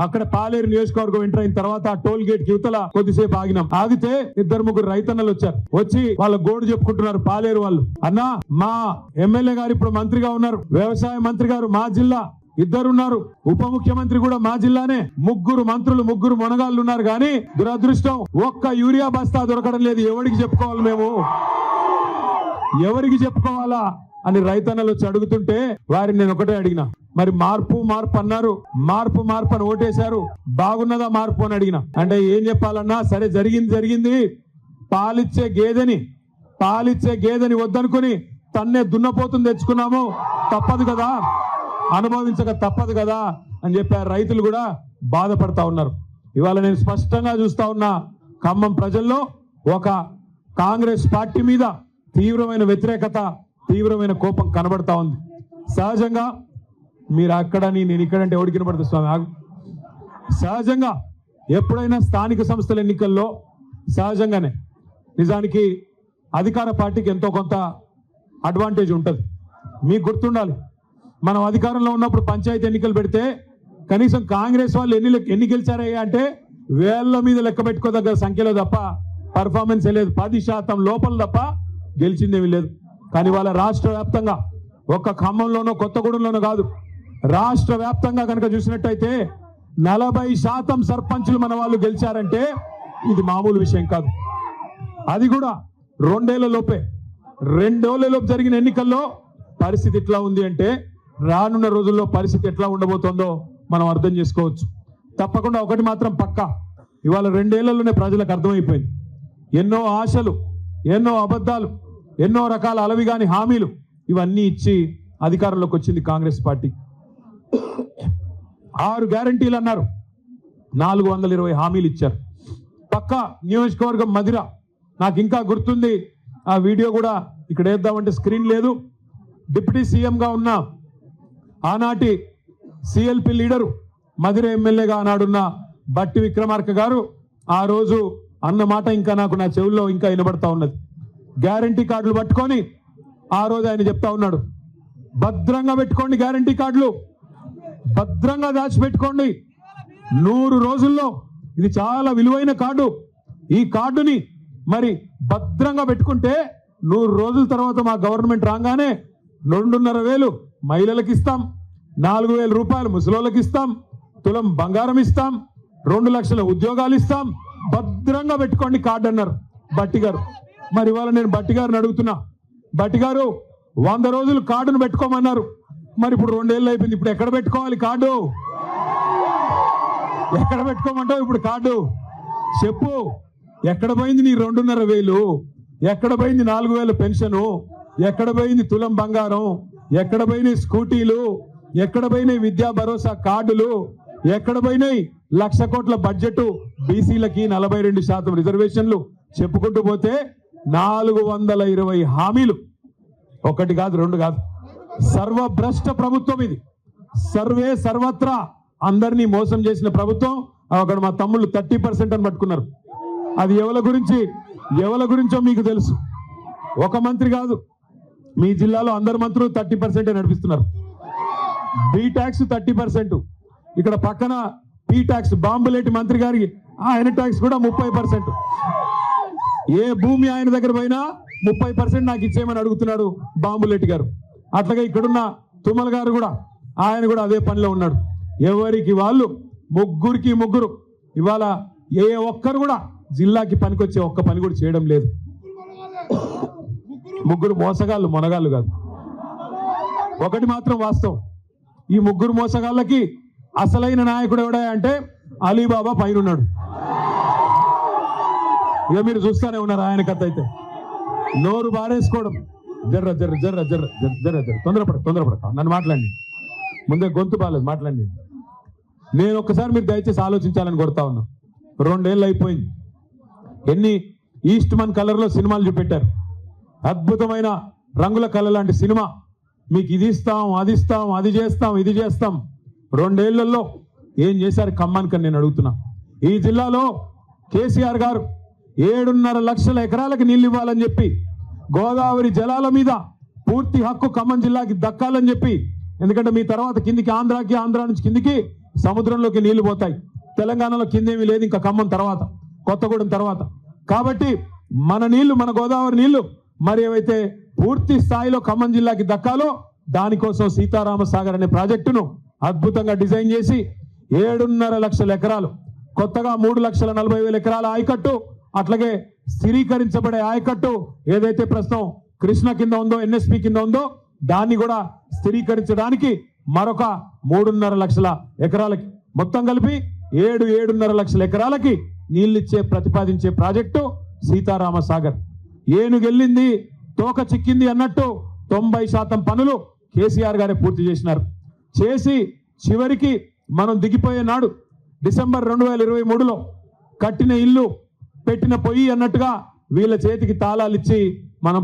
అక్కడ పాలేరు నియోజకవర్గం ఎంటర్ అయిన తర్వాత ఆ టోల్ గేట్కి యువతల కొద్దిసేపు ఆగినాం. ఆగితే ఇద్దరు ముగ్గురు రైతన్నలు వచ్చారు. వచ్చి వాళ్ళ గోడు చెప్పుకుంటున్నారు పాలేరు వాళ్ళు. అన్నా మా ఎమ్మెల్యే గారు ఇప్పుడు మంత్రిగా ఉన్నారు. వ్యవసాయ మంత్రి గారు మా జిల్లా ఇద్దరున్నారు. ఉప ముఖ్యమంత్రి కూడా మా జిల్లానే. ముగ్గురు మంత్రులు ముగ్గురు మొనగాళ్ళు ఉన్నారు కానీ దురదృష్టం ఒక్క యూరియా బస్తా దొరకడం లేదు. ఎవరికి చెప్పుకోవాలి మేము? ఎవరికి చెప్పుకోవాలా? అని రైతన్నలు వచ్చి అడుగుతుంటే వారిని నేను ఒకటే అడిగిన. మరి మార్పు మార్పు అన్నారు. మార్పు మార్పు అని ఓటేశారు. బాగున్నదా మార్పు అని అడిగిన. అంటే ఏం చెప్పాలన్నా సరే జరిగింది జరిగింది. పాలిచ్చే గేదెని పాలిచ్చే గేదెని వద్దనుకుని తన్నే దున్నపోతుంది తెచ్చుకున్నాము. తప్పదు కదా. అనుభవించక తప్పదు కదా. అని చెప్పారు రైతులు కూడా బాధపడతా ఉన్నారు. ఇవాళ నేను స్పష్టంగా చూస్తా ఉన్నా ఖమ్మం ప్రజల్లో ఒక కాంగ్రెస్ పార్టీ మీద తీవ్రమైన వ్యతిరేకత తీవ్రమైన కోపం కనబడతా ఉంది. సహజంగా మీరు అక్కడని నేను ఇక్కడంటే ఎవరికి కనబడుతుంది స్వామి? సహజంగా ఎప్పుడైనా స్థానిక సంస్థల ఎన్నికల్లో సహజంగానే నిజానికి అధికార పార్టీకి ఎంతో కొంత అడ్వాంటేజ్ ఉంటుంది. మీకు గుర్తుండాలి మనం అధికారంలో ఉన్నప్పుడు పంచాయతీ ఎన్నికలు పెడితే కనీసం కాంగ్రెస్ వాళ్ళు ఎన్ని ఎన్ని గెలిచారయ్యా అంటే వేళ్ళ మీద లెక్క పెట్టుకోదగ్గర సంఖ్యలో తప్ప పర్ఫార్మెన్స్ లేదు. పది శాతం లోపల తప్ప గెలిచిందేమీ లేదు. కానీ వాళ్ళ రాష్ట్ర వ్యాప్తంగా ఒక్క ఖమ్మంలోనో కొత్తగూడెంలోనో కాదు. రాష్ట్ర వ్యాప్తంగా కనుక చూసినట్టయితే నలభై శాతం సర్పంచులు మన వాళ్ళు గెలిచారంటే ఇది మామూలు విషయం కాదు. అది కూడా రెండేళ్ళ లోపే. రెండేళ్ళ లోపు జరిగిన ఎన్నికల్లో పరిస్థితి ఎట్లా ఉంది అంటే రానున్న రోజుల్లో పరిస్థితి ఎట్లా ఉండబోతోందో మనం అర్థం చేసుకోవచ్చు. తప్పకుండా ఒకటి మాత్రం పక్కా. ఇవాళ రెండేళ్ళలోనే ప్రజలకు అర్థమైపోయింది. ఎన్నో ఆశలు ఎన్నో అబద్ధాలు ఎన్నో రకాల అలవిగాని హామీలు ఇవన్నీ ఇచ్చి అధికారంలోకి వచ్చింది కాంగ్రెస్ పార్టీ. ఆరు గ్యారంటీలు అన్నారు. నాలుగు వందల ఇరవై హామీలు ఇచ్చారు. పక్క నియోజకవర్గం మదిర నాకు ఇంకా గుర్తుంది ఆ వీడియో కూడా ఇక్కడ వేద్దామంటే స్క్రీన్ లేదు. డిప్యూటీ సీఎంగా ఉన్న ఆనాటి సిఎల్పి లీడరు మధిర ఎమ్మెల్యేగా ఆనాడున్న బట్టి విక్రమార్క గారు ఆ రోజు అన్న మాట ఇంకా నాకు నా చెవుల్లో ఇంకా వినబడతా ఉన్నది. గ్యారంటీ కార్డులు పట్టుకొని ఆ రోజు ఆయన చెప్తా ఉన్నాడు భద్రంగా పెట్టుకోండి గ్యారంటీ కార్డులు భద్రంగా దాచిపెట్టుకోండి. నూరు రోజుల్లో ఇది చాలా విలువైన కార్డు. ఈ కార్డుని మరి భద్రంగా పెట్టుకుంటే నూరు రోజుల తర్వాత మా గవర్నమెంట్ రాగానే రెండున్నర వేలు మహిళలకు ఇస్తాం నాలుగు వేల రూపాయలు ముసలోళ్ళకి ఇస్తాం తులం బంగారం ఇస్తాం రెండు లక్షల ఉద్యోగాలు ఇస్తాం. భద్రంగా పెట్టుకోండి కార్డు అన్నారు బట్టి గారు. మరి ఇవాళ నేను బట్టి గారిని అడుగుతున్నా. బట్టి గారు వంద రోజులు కార్డును పెట్టుకోమన్నారు. మరి ఇప్పుడు రెండేళ్ళు అయిపోయింది. ఇప్పుడు ఎక్కడ పెట్టుకోవాలి కార్డు? ఎక్కడ పెట్టుకోమంటావు ఇప్పుడు కార్డు? చెప్పు. ఎక్కడ పోయింది నీ రెండున్నర వేలు? ఎక్కడ పోయింది నాలుగు వేల పెన్షను? ఎక్కడ పోయింది తులం బంగారం? ఎక్కడ పోయినాయి స్కూటీలు? ఎక్కడ పోయినాయి విద్యా భరోసా కార్డులు? ఎక్కడ పోయినాయి లక్ష కోట్ల బడ్జెట్ బీసీలకి నలభై రెండు శాతం రిజర్వేషన్లు చెప్పుకుంటూ పోతే నాలుగు వందల ఇరవై హామీలు. ఒకటి కాదు రెండు కాదు. సర్వభ్రష్ట ప్రభుత్వం ఇది. సర్వే సర్వత్రా అందరినీ మోసం చేసిన ప్రభుత్వం. అక్కడ మా తమ్ముళ్ళు థర్టీ పర్సెంట్ అని పట్టుకున్నారు. అది ఎవల గురించి? ఎవల గురించో మీకు తెలుసు. ఒక మంత్రి కాదు. మీ జిల్లాలో అందరు మంత్రులు థర్టీ పర్సెంటే నడిపిస్తున్నారు. B tax thirty percent. ఇక్కడ పక్కన పీ ట్యాక్స్ బాంబులేటి మంత్రి గారికి ఆయన ట్యాక్స్ కూడా ముప్పై పర్సెంట్. ఏ భూమి ఆయన దగ్గర పోయినా ముప్పై పర్సెంట్ నాకు ఇచ్చేయమని అడుగుతున్నాడు బాంబులెట్టి గారు. అట్లాగే ఇక్కడున్న తుమ్మల గారు కూడా ఆయన కూడా అదే పనిలో ఉన్నాడు. ఎవరికి వాళ్ళు ముగ్గురికి ముగ్గురు ఇవాళ ఏ ఒక్కరు కూడా జిల్లాకి పనికొచ్చే ఒక్క పని కూడా చేయడం లేదు. ముగ్గురు మోసగాళ్ళు మొనగాళ్ళు కాదు. ఒకటి మాత్రం వాస్తవం. ఈ ముగ్గురు మోసగాళ్ళకి అసలైన నాయకుడు ఎవడా అంటే అలీబాబా పైన ఉన్నాడు ఇక మీరు చూస్తూనే ఉన్నారు ఆయన కథ అయితే. నోరు బారేసుకోవడం. జర్ర జర్ర జర్ర జర్ర జర్ర జర్ర తొందరపడ తొందరపడక నన్ను మాట్లాడి ముందే గొంతు బాలేదు మాట్లాడండి నేను ఒక్కసారి మీరు దయచేసి ఆలోచించాలని కొడతా ఉన్నా. రెండేళ్ళు అయిపోయింది. ఎన్ని ఈస్ట్ మన్ కలర్లో సినిమాలు చూపెట్టారు. అద్భుతమైన రంగుల కళ లాంటి సినిమా. మీకు ఇది ఇస్తాం అది ఇస్తాం అది చేస్తాం ఇది చేస్తాం. రెండేళ్ళలో ఏం చేశారు ఖమ్మానికి నేను అడుగుతున్నా. ఈ జిల్లాలో కేసీఆర్ గారు ఏడున్నర లక్షల ఎకరాలకు నీళ్ళు ఇవ్వాలని చెప్పి గోదావరి జలాల మీద పూర్తి హక్కు ఖమ్మం జిల్లాకి దక్కాలని చెప్పి ఎందుకంటే మీ తర్వాత కిందికి ఆంధ్రాకి ఆంధ్ర నుంచి కిందికి సముద్రంలోకి నీళ్ళు పోతాయి. తెలంగాణలో కిందేమీ లేదు ఇంకా ఖమ్మం తర్వాత కొత్తగూడెం తర్వాత. కాబట్టి మన నీళ్ళు మన గోదావరి నీళ్ళు మరి ఏవైతే పూర్తి స్థాయిలో ఖమ్మం జిల్లాకి దక్కాలో దానికోసం సీతారామ సాగర్ అనే ప్రాజెక్టును అద్భుతంగా డిజైన్ చేసి ఏడున్నర లక్షల ఎకరాలు కొత్తగా మూడు లక్షల నలభై వేల ఎకరాల ఆయకట్టు అట్లాగే స్థిరీకరించబడే ఆయకట్టు ఏదైతే ప్రస్తుతం కృష్ణ కింద ఉందో ఎన్ఎస్పి కింద ఉందో దాన్ని కూడా స్థిరీకరించడానికి మరొక మూడున్నర లక్షల ఎకరాలకి మొత్తం కలిపి ఏడు ఏడున్నర లక్షల ఎకరాలకి నీళ్ళిచ్చే ప్రతిపాదించే ప్రాజెక్టు సీతారామ సాగర్ ఏనుగెళ్ళింది తోక చిక్కింది అన్నట్టు తొంభై శాతం పనులు కేసీఆర్ గారే పూర్తి చేసినారు. చేసి చివరికి మనం దిగిపోయే నాడు డిసెంబర్ రెండు వేల ఇరవై మూడులో కట్టిన ఇల్లు పెట్టిన పొయ్యి అన్నట్టుగా వీళ్ళ చేతికి తాళాలు ఇచ్చి మనం